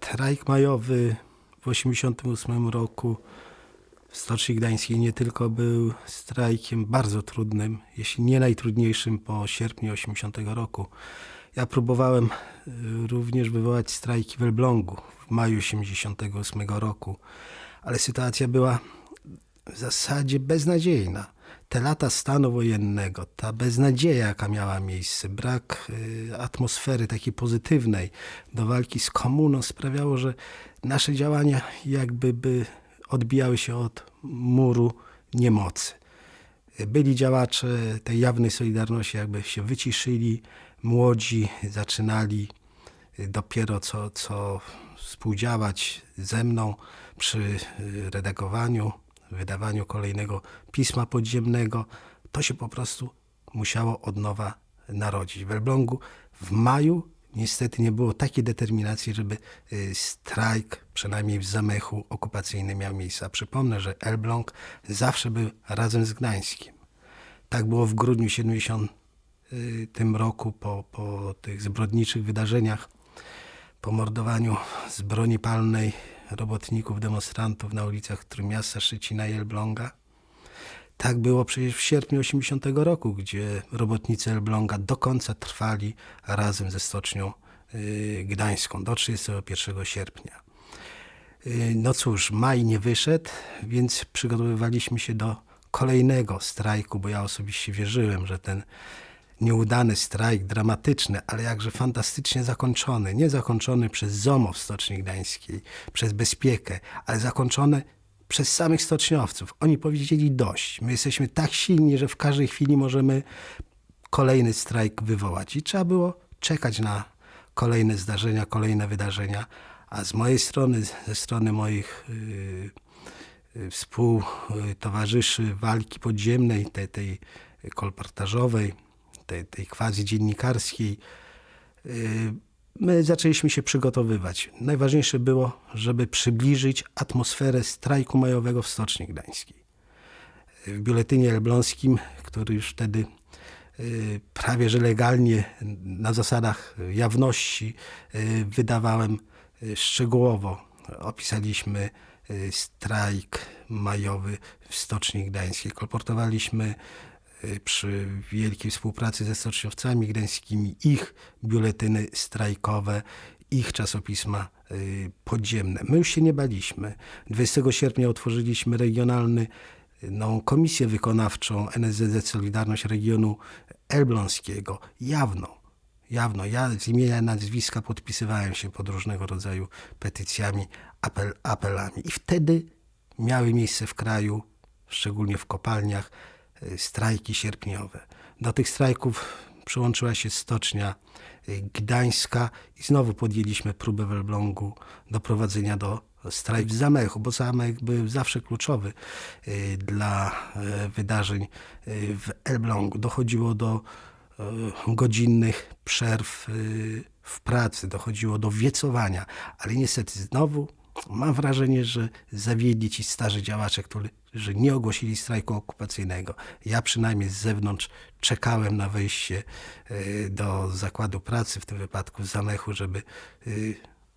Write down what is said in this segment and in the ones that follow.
Strajk majowy w 1988 roku w Stoczni Gdańskiej nie tylko był strajkiem bardzo trudnym, jeśli nie najtrudniejszym po sierpniu 80 roku. Ja próbowałem y, również wywołać strajki w Elblągu w maju 88 roku, ale sytuacja była w zasadzie beznadziejna. Te lata stanu wojennego, ta beznadzieja, jaka miała miejsce, brak y, atmosfery takiej pozytywnej do walki z komuną sprawiało, że nasze działania jakby by odbijały się od muru niemocy. Byli działacze tej jawnej Solidarności, jakby się wyciszyli, młodzi zaczynali dopiero co, co współdziałać ze mną przy y, redagowaniu, wydawaniu kolejnego pisma podziemnego. To się po prostu musiało od nowa narodzić. W Elblągu w maju niestety nie było takiej determinacji, żeby y, strajk, przynajmniej w zamechu okupacyjnym miał miejsce. Przypomnę, że Elbląg zawsze był razem z Gdańskiem. Tak było w grudniu 70 y, tym roku po, po tych zbrodniczych wydarzeniach, po mordowaniu z broni palnej robotników, demonstrantów na ulicach Trójmiasta, Szczecina i Elbląga. Tak było przecież w sierpniu 80 roku, gdzie robotnicy Elbląga do końca trwali razem ze Stocznią y, Gdańską do 31 sierpnia. Y, No cóż, maj nie wyszedł, więc przygotowywaliśmy się do kolejnego strajku, bo ja osobiście wierzyłem, że ten nieudany strajk, dramatyczny, ale jakże fantastycznie zakończony. Nie zakończony przez ZOMO w Stoczni Gdańskiej, przez bezpiekę, ale zakończony przez samych stoczniowców. Oni powiedzieli dość. My jesteśmy tak silni, że w każdej chwili możemy kolejny strajk wywołać. I trzeba było czekać na kolejne zdarzenia, kolejne wydarzenia. A z mojej strony, ze strony moich yy, współtowarzyszy walki podziemnej, tej, tej kolportażowej, tej, tej quasi dziennikarskiej, yy, my zaczęliśmy się przygotowywać. Najważniejsze było, żeby przybliżyć atmosferę strajku majowego w Stoczni Gdańskiej. W biuletynie elbląskim, który już wtedy y, prawie że legalnie na zasadach jawności y, wydawałem y, szczegółowo. Opisaliśmy y, strajk majowy w Stoczni Gdańskiej. Kolportowaliśmy y, przy wielkiej współpracy ze stoczniowcami gdańskimi ich biuletyny strajkowe, ich czasopisma y, podziemne. My już się nie baliśmy. 20 sierpnia otworzyliśmy regionalny no, komisję wykonawczą NSZZ Solidarność Regionu Elbląskiego. Jawno, jawno. Ja z imienia nazwiska podpisywałem się pod różnego rodzaju petycjami, apel, apelami. I wtedy miały miejsce w kraju, szczególnie w kopalniach, y, strajki sierpniowe. Do tych strajków przyłączyła się stocznia y, gdańska i znowu podjęliśmy próbę w Elblągu doprowadzenia do strajk w zamechu, bo zamek był zawsze kluczowy y, dla wydarzeń w Elblągu. Dochodziło do godzinnych przerw w pracy, dochodziło do wiecowania, ale niestety znowu mam wrażenie, że zawiedli ci starzy działacze, którzy nie ogłosili strajku okupacyjnego. Ja przynajmniej z zewnątrz czekałem na wejście y, do zakładu pracy, w tym wypadku z zamechu, żeby y,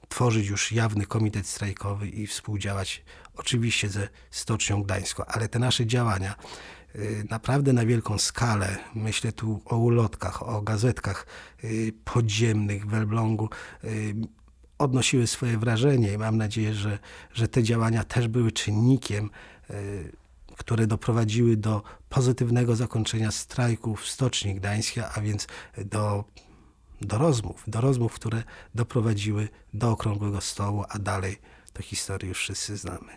tworzyć już jawny komitet strajkowy i współdziałać oczywiście ze Stocznią Gdańską. Ale te nasze działania y, naprawdę na wielką skalę, myślę tu o ulotkach, o gazetkach podziemnych w Elblągu, odnosiły swoje wrażenie i mam nadzieję, że, że te działania też były czynnikiem, y, które doprowadziły do pozytywnego zakończenia strajku w Stoczni Gdańskiej, a więc do, do rozmów, do rozmów, które doprowadziły do okrągłego stołu, a dalej to historię już wszyscy znamy.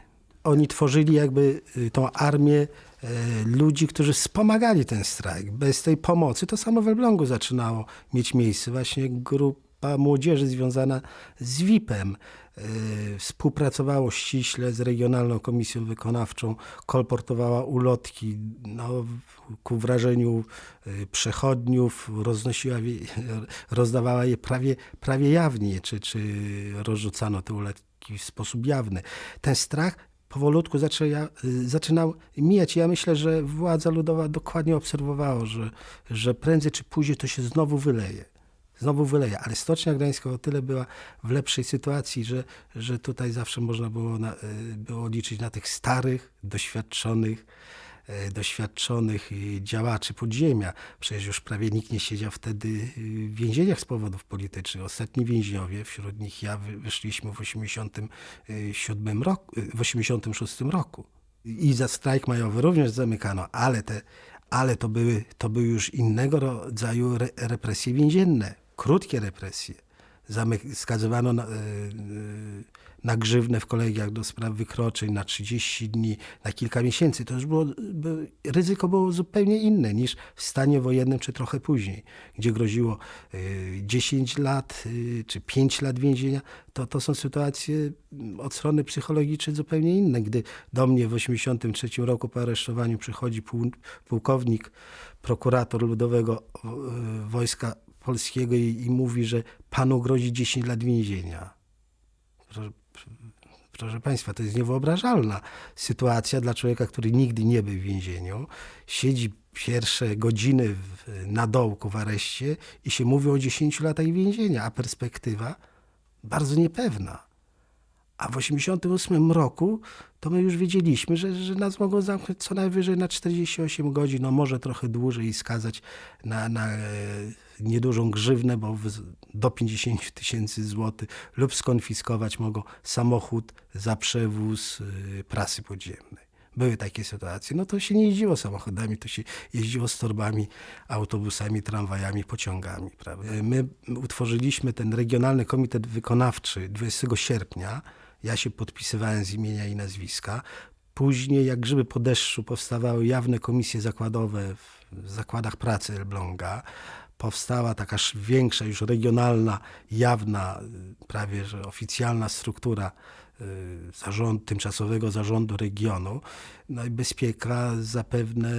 Oni tworzyli jakby y, tą armię y, ludzi, którzy wspomagali ten strajk. Bez tej pomocy to samo w Elblągu zaczynało mieć miejsce. Właśnie grupa młodzieży związana z WIP-em y, współpracowało ściśle z Regionalną Komisją Wykonawczą, kolportowała ulotki no, ku wrażeniu y, przechodniów, roznosiła, rozdawała je prawie, prawie jawnie, czy, czy rozrzucano te ulotki w sposób jawny. Ten strach powolutku zaczęła, y, zaczynał mijać. Ja myślę, że władza ludowa dokładnie obserwowała, że, że prędzej czy później to się znowu wyleje. Znowu wyleje. Ale Stocznia Gdańska o tyle była w lepszej sytuacji, że, że tutaj zawsze można było, na, y, było liczyć na tych starych, doświadczonych, y, doświadczonych y, działaczy podziemia. Przecież już prawie nikt nie siedział wtedy w więzieniach z powodów politycznych. Ostatni więźniowie, wśród nich ja, wy- wyszliśmy w 87 roku, w 86 roku. I za strajk majowy również zamykano, ale, te, ale to, były, to były już innego rodzaju re, represje więzienne, krótkie represje. Skazywano na, y, y, na grzywnę w kolegiach do spraw wykroczeń na 30 dni, na kilka miesięcy. To już było, by, ryzyko było zupełnie inne niż w stanie wojennym czy trochę później, gdzie groziło y, 10 lat y, czy 5 lat więzienia. To, to są sytuacje mm, od strony psychologicznej zupełnie inne. Gdy do mnie w 1983 roku po aresztowaniu przychodzi pułkownik, prokurator Ludowego Wojska Polskiego i, i mówi, że panu grozi 10 lat więzienia. Proszę, proszę Państwa, to jest niewyobrażalna sytuacja dla człowieka, który nigdy nie był w więzieniu. Siedzi pierwsze godziny w, na dołku w areszcie i się mówi o 10 latach więzienia, a perspektywa bardzo niepewna. A w 1988 roku to my już wiedzieliśmy, że, że nas mogą zamknąć co najwyżej na 48 godzin, no może trochę dłużej i skazać na, na e, niedużą grzywnę, bo do 50 tysięcy złotych lub skonfiskować mogą samochód za przewóz y, prasy podziemnej. Były takie sytuacje. No to się nie jeździło samochodami, to się jeździło z torbami, autobusami, tramwajami, pociągami. Prawda? My utworzyliśmy ten Regionalny Komitet Wykonawczy 20 sierpnia. Ja się podpisywałem z imienia i nazwiska. Później, jak grzyby po deszczu, powstawały jawne komisje zakładowe w zakładach pracy Elbląga. Powstała taka sz- większa, już regionalna, jawna, y, prawie że oficjalna struktura y, zarząd, tymczasowego zarządu regionu. No i Bezpieka zapewne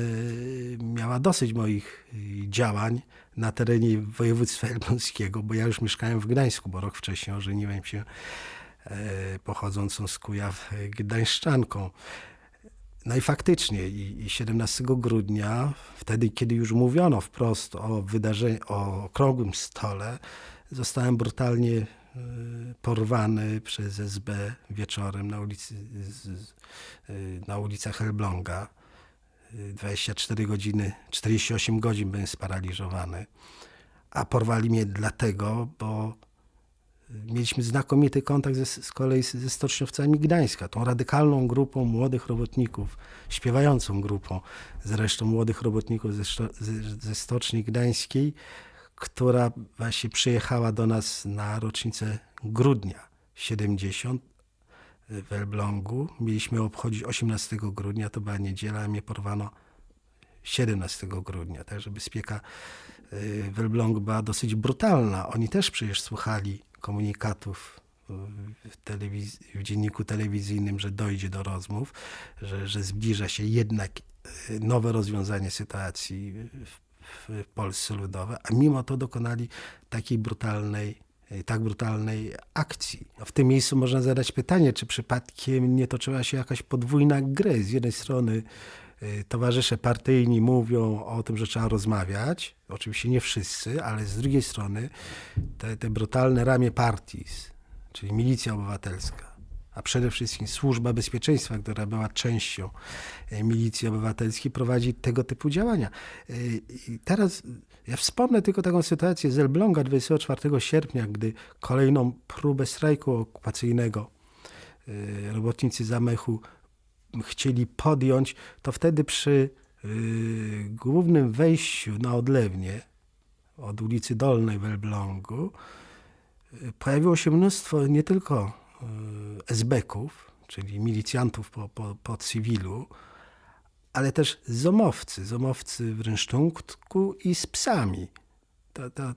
miała dosyć moich y, działań na terenie województwa elbląskiego, bo ja już mieszkałem w Gdańsku, bo rok wcześniej ożeniłem się e, pochodzącą z Kujaw gdańszczanką. No i faktycznie, i, i 17 grudnia, wtedy, kiedy już mówiono wprost o wydarzeniu, o okrągłym stole, zostałem brutalnie e, porwany przez SB wieczorem na, ulicy, e, na ulicach Elbląga. E, 24 godziny, 48 godzin byłem sparaliżowany. A porwali mnie dlatego, bo mieliśmy znakomity kontakt ze, z kolei ze stoczniowcami Gdańska, tą radykalną grupą młodych robotników, śpiewającą grupą zresztą młodych robotników ze, ze Stoczni Gdańskiej, która właśnie przyjechała do nas na rocznicę grudnia 70 w Elblągu. Mieliśmy obchodzić 18 grudnia, to była niedziela, a mnie porwano 17 grudnia. Także bezpieka y, w Elblągu była dosyć brutalna. Oni też przecież słuchali komunikatów y, w, telewiz- w dzienniku telewizyjnym, że dojdzie do rozmów, że, że zbliża się jednak y, nowe rozwiązanie sytuacji w, w Polsce Ludowej, a mimo to dokonali takiej brutalnej y, tak brutalnej akcji. W tym miejscu można zadać pytanie, czy przypadkiem nie toczyła się jakaś podwójna gry. Z jednej strony towarzysze partyjni mówią o tym, że trzeba rozmawiać. Oczywiście nie wszyscy, ale z drugiej strony te, te brutalne ramię partii, czyli milicja obywatelska, a przede wszystkim służba bezpieczeństwa, która była częścią e, milicji obywatelskiej, prowadzi tego typu działania. E, I teraz ja wspomnę tylko taką sytuację z Elbląga 24 sierpnia, gdy kolejną próbę strajku okupacyjnego robotnicy zamechu chcieli podjąć, to wtedy przy y, głównym wejściu na odlewnię od ulicy Dolnej w Elblągu y, pojawiło się mnóstwo nie tylko y, esbeków, czyli milicjantów po, po, po cywilu, ale też zomowcy, zomowcy w rynsztunku i z psami. To, to,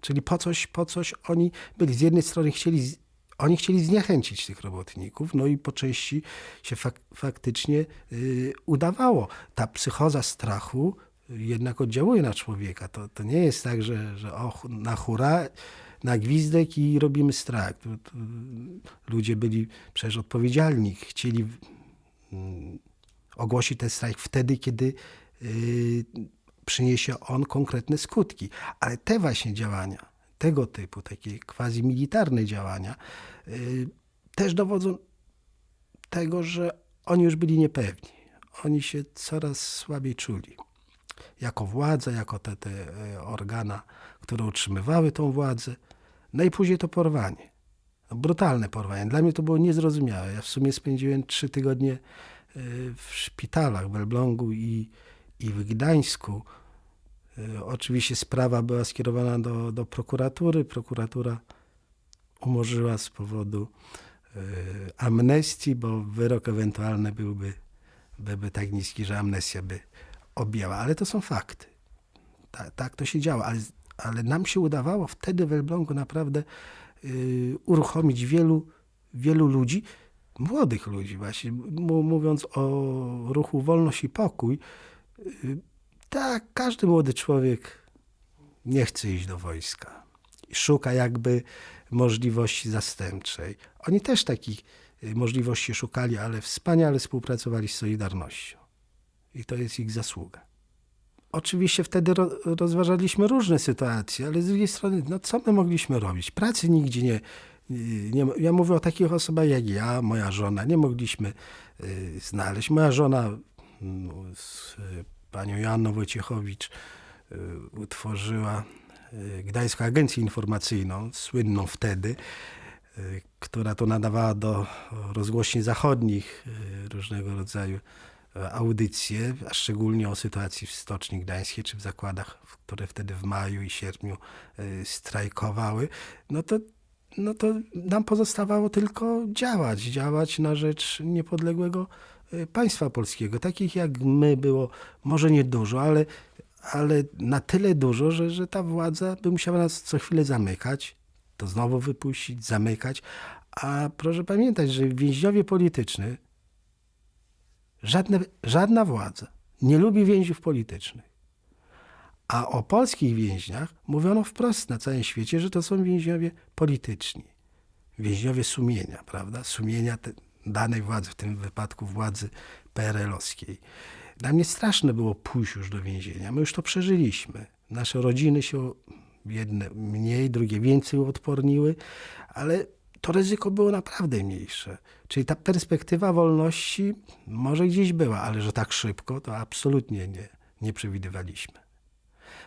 czyli po coś, po coś oni byli. Z jednej strony chcieli, oni chcieli zniechęcić tych robotników, no i po części się fak, faktycznie y, udawało. Ta psychoza strachu jednak oddziałuje na człowieka. To, to nie jest tak, że, że o, ch- na hura, na gwizdek i robimy strach. To, to, ludzie byli przecież odpowiedzialni, chcieli mm, ogłosi ten strajk wtedy, kiedy y, przyniesie on konkretne skutki. Ale te właśnie działania tego typu, takie quasi militarne działania, y, też dowodzą tego, że oni już byli niepewni. Oni się coraz słabiej czuli. Jako władza, jako te, te e, organa, które utrzymywały tą władzę. No i później to porwanie. No, brutalne porwanie. Dla mnie to było niezrozumiałe. Ja w sumie spędziłem trzy tygodnie e, w szpitalach w Elblągu i, i w Gdańsku. E, Oczywiście sprawa była skierowana do, do prokuratury. Prokuratura umorzyła z powodu e, amnestii, bo wyrok ewentualny byłby, byłby tak niski, że amnestia by objęła. Ale to są fakty. Ta, tak to się działo. Ale, ale nam się udawało wtedy w Elblągu naprawdę y, uruchomić wielu, wielu ludzi, młodych ludzi właśnie. Mówiąc o ruchu Wolność i Pokój, y, tak, każdy młody człowiek nie chce iść do wojska. Szuka jakby możliwości zastępczej. Oni też takich y, możliwości szukali, ale wspaniale współpracowali z Solidarnością. I to jest ich zasługa. Oczywiście wtedy ro, rozważaliśmy różne sytuacje, ale z drugiej strony, no co my mogliśmy robić? Pracy nigdzie nie, nie. Ja mówię o takich osobach jak ja, moja żona. Nie mogliśmy y, znaleźć. Moja żona mm, y, panią Joanną Wojciechowicz y, utworzyła y, Gdańską Agencję Informacyjną, słynną wtedy, y, która to nadawała do rozgłośni zachodnich różnego rodzaju e, audycje, a szczególnie o sytuacji w Stoczni Gdańskiej, czy w zakładach, które wtedy w maju i sierpniu y, strajkowały, no to, no to nam pozostawało tylko działać, działać na rzecz niepodległego państwa polskiego. Takich jak my było może nie dużo, ale, ale na tyle dużo, że, że ta władza by musiała nas co chwilę zamykać, to znowu wypuścić, zamykać. A proszę pamiętać, że więźniowie polityczni Żadne, żadna władza nie lubi więźniów politycznych. A o polskich więźniach mówiono wprost na całym świecie, że to są więźniowie polityczni. Więźniowie sumienia, prawda? Sumienia te, danej władzy, w tym wypadku władzy PRL-owskiej. Dla mnie straszne było pójść już do więzienia. My już to przeżyliśmy. Nasze rodziny się jedne mniej, drugie więcej uodporniły, ale to ryzyko było naprawdę mniejsze. Czyli ta perspektywa wolności może gdzieś była, ale że tak szybko, to absolutnie nie, nie przewidywaliśmy.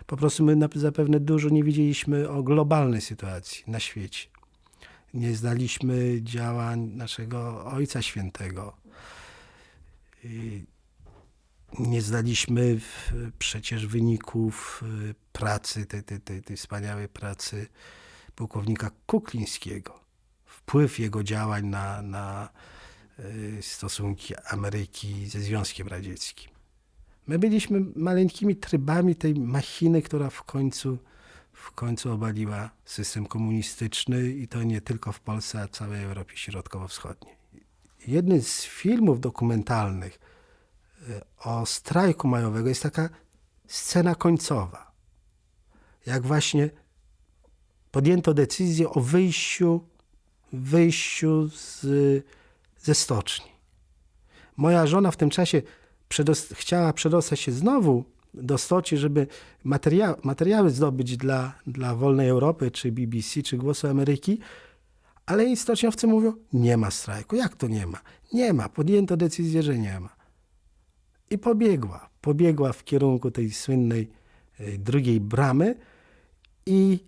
Po prostu my zapewne dużo nie wiedzieliśmy o globalnej sytuacji na świecie. Nie znaliśmy działań naszego Ojca Świętego. Nie znaliśmy przecież wyników y, pracy, tej, tej, tej, tej wspaniałej pracy pułkownika Kuklińskiego. Wpływ jego działań na, na y, stosunki Ameryki ze Związkiem Radzieckim. My byliśmy maleńkimi trybami tej machiny, która w końcu, w końcu obaliła system komunistyczny i to nie tylko w Polsce, a w całej Europie Środkowo-Wschodniej. Jednym z filmów dokumentalnych y, o strajku majowego jest taka scena końcowa. Jak właśnie podjęto decyzję o wyjściu, wyjściu z, ze stoczni. Moja żona w tym czasie przedost- chciała przedostać się znowu do stoczni, żeby materia- materiały zdobyć dla, dla Wolnej Europy, czy BBC, czy Głosu Ameryki, ale jej stoczniowcy mówią, nie ma strajku. Jak to nie ma? Nie ma. Podjęto decyzję, że nie ma. I pobiegła. Pobiegła w kierunku tej słynnej e, drugiej bramy i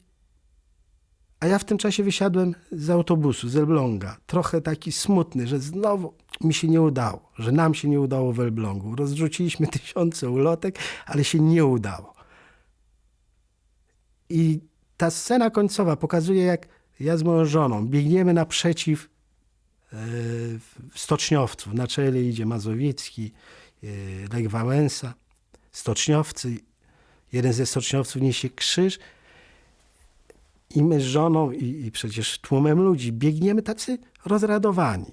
a ja w tym czasie wysiadłem z autobusu, z Elbląga. Trochę taki smutny, że znowu mi się nie udało, że nam się nie udało w Elblągu. Rozrzuciliśmy tysiące ulotek, ale się nie udało. I ta scena końcowa pokazuje, jak ja z moją żoną biegniemy naprzeciw e, stoczniowców. Na czele idzie Mazowiecki, e, Lech Wałęsa, stoczniowcy. Jeden ze stoczniowców niesie krzyż, i my z żoną i, i przecież tłumem ludzi biegniemy tacy rozradowani.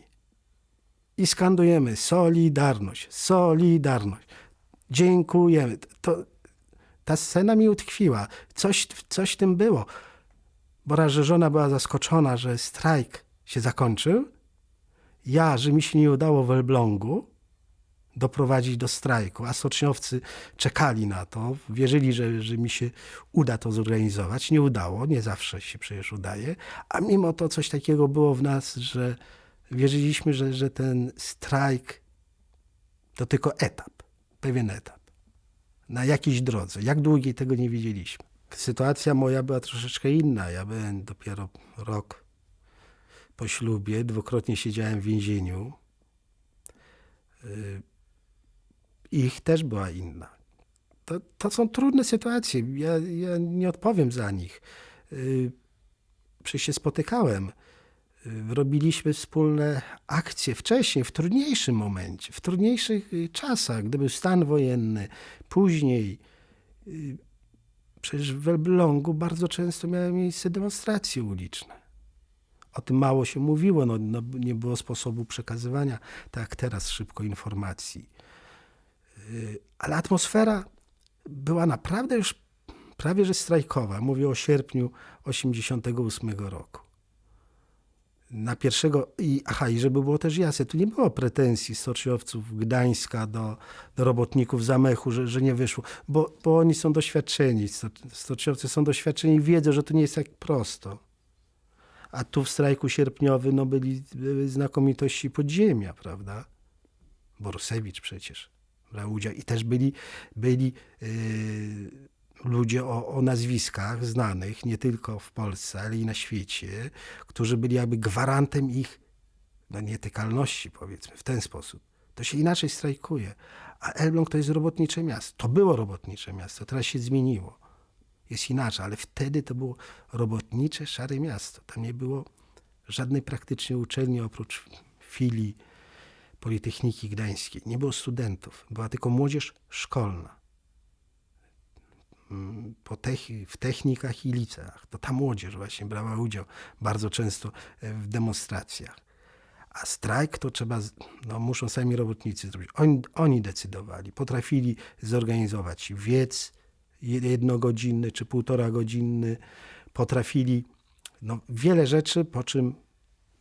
I skandujemy Solidarność, Solidarność. Dziękujemy. To, ta scena mi utkwiła. Coś, coś w tym było. Bo raz, że żona była zaskoczona, że strajk się zakończył. Ja, że mi się nie udało w Elblągu, doprowadzić do strajku, a stoczniowcy czekali na to, wierzyli, że, że mi się uda to zorganizować. Nie udało, nie zawsze się przecież udaje, a mimo to coś takiego było w nas, że wierzyliśmy, że, że ten strajk to tylko etap, pewien etap na jakiejś drodze. Jak długiej tego nie wiedzieliśmy. Sytuacja moja była troszeczkę inna. Ja byłem dopiero rok po ślubie, dwukrotnie siedziałem w więzieniu. Y, Ich też była inna. To, to są trudne sytuacje. Ja, ja nie odpowiem za nich. Y, Przecież się spotykałem. Y, Robiliśmy wspólne akcje wcześniej, w trudniejszym momencie, w trudniejszych y, czasach, gdy był stan wojenny, później. Przecież w Elblągu bardzo często miały miejsce demonstracje uliczne. O tym mało się mówiło, no, no, nie było sposobu przekazywania, tak jak teraz, szybko informacji. Y, Ale atmosfera była naprawdę już prawie że strajkowa. Mówię o sierpniu 88 roku. Na pierwszego, i, aha, i żeby było też jasne, tu nie było pretensji stoczniowców Gdańska do, do robotników Zamechu, że, że nie wyszło, bo, bo oni są doświadczeni, sto- stoczniowcy są doświadczeni i wiedzą, że to nie jest tak prosto. A tu w strajku sierpniowym no, byli, były znakomitości podziemia, prawda? Borusewicz przecież brał udział. I też byli, byli yy, ludzie o, o nazwiskach znanych nie tylko w Polsce, ale i na świecie, którzy byli jakby gwarantem ich no, nietykalności, powiedzmy, w ten sposób. To się inaczej strajkuje. A Elbląg to jest robotnicze miasto. To było robotnicze miasto, teraz się zmieniło. Jest inaczej, ale wtedy to było robotnicze, szare miasto. Tam nie było żadnej praktycznie uczelni oprócz filii Politechniki Gdańskiej. Nie było studentów, była tylko młodzież szkolna. W technikach i liceach. To ta młodzież właśnie brała udział bardzo często e, w demonstracjach. A strajk to trzeba, no muszą sami robotnicy zrobić. Oni, oni decydowali, potrafili zorganizować wiec jed- jednogodzinny czy półtora godzinny, potrafili no, wiele rzeczy, po czym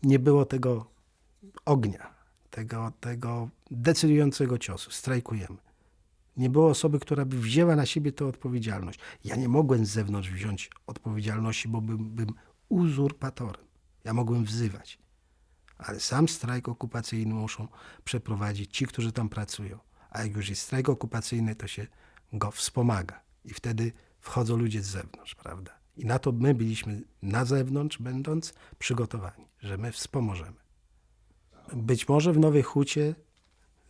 nie było tego ognia, tego, tego decydującego ciosu. Strajkujemy. Nie było osoby, która by wzięła na siebie tę odpowiedzialność. Ja nie mogłem z zewnątrz wziąć odpowiedzialności, bo bym, bym uzurpatorem. Ja mogłem wzywać. Ale sam strajk okupacyjny muszą przeprowadzić ci, którzy tam pracują. A jak już jest strajk okupacyjny, to się go wspomaga. I wtedy wchodzą ludzie z zewnątrz, prawda? I na to my byliśmy na zewnątrz, będąc przygotowani, że my wspomożemy. Być może w Nowej Hucie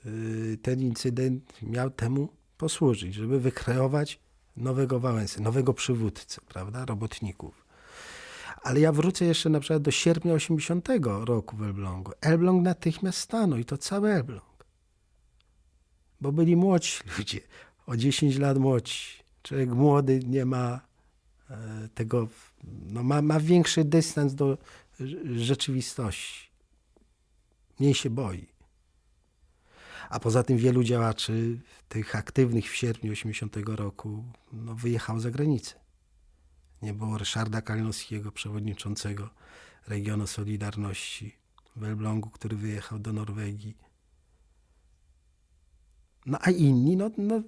y, ten incydent miał temu posłużyć, żeby wykreować nowego Wałęsy, nowego przywódcę, prawda, robotników. Ale ja wrócę jeszcze na przykład do sierpnia 80 roku w Elblągu. Elbląg natychmiast stanął i to cały Elbląg. Bo byli młodzi ludzie, o 10 lat młodsi. Człowiek młody nie ma e, tego, no ma, ma większy dystans do rze- rzeczywistości. Mniej się boi. A poza tym wielu działaczy, tych aktywnych w sierpniu 80 roku, no, wyjechało za granicę. Nie było Ryszarda Kalinowskiego, przewodniczącego regionu Solidarności w Elblągu, który wyjechał do Norwegii. No a inni, no, no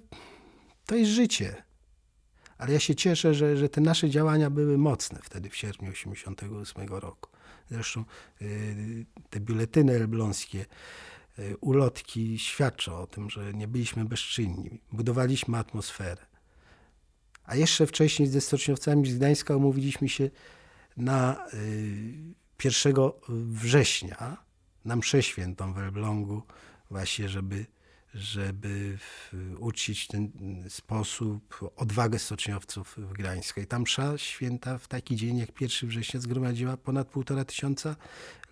to jest życie. Ale ja się cieszę, że, że te nasze działania były mocne wtedy, w sierpniu 88 roku. Zresztą y, te biuletyny elbląskie, y, ulotki świadczą o tym, że nie byliśmy bezczynni. Budowaliśmy atmosferę. A jeszcze wcześniej ze stoczniowcami z Gdańska umówiliśmy się na y, 1 września, na mszę świętą w Elblągu, właśnie żeby, żeby w, uczcić ten sposób odwagę stoczniowców w Gdańsku. I tam msza święta w taki dzień jak 1 września zgromadziła ponad półtora tysiąca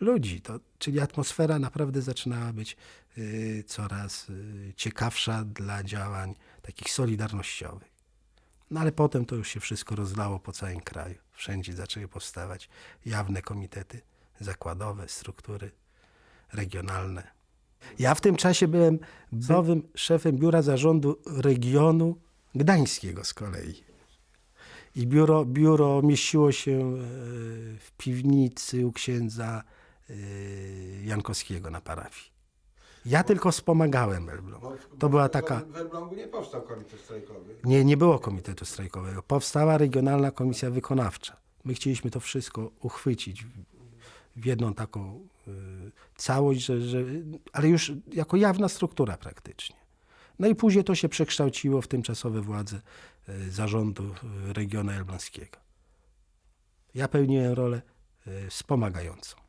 ludzi. To, czyli atmosfera naprawdę zaczynała być y, coraz y, ciekawsza dla działań takich solidarnościowych. No ale potem to już się wszystko rozlało po całym kraju. Wszędzie zaczęły powstawać jawne komitety zakładowe, struktury regionalne. Ja w tym czasie byłem nowym szefem biura zarządu regionu gdańskiego z kolei. I biuro, biuro mieściło się e, w piwnicy u księdza e, Jankowskiego na parafii. Ja tylko wspomagałem Elbląg. To była w- taka... W Elblągu nie powstał komitet strajkowy. Nie, nie było komitetu strajkowego. Powstała Regionalna Komisja Wykonawcza. My chcieliśmy to wszystko uchwycić w, jedną taką y, całość, że, że, ale już jako jawna struktura praktycznie. No i później to się przekształciło w tymczasowe władze y, zarządu y, regionu elbląskiego. Ja pełniłem rolę wspomagającą.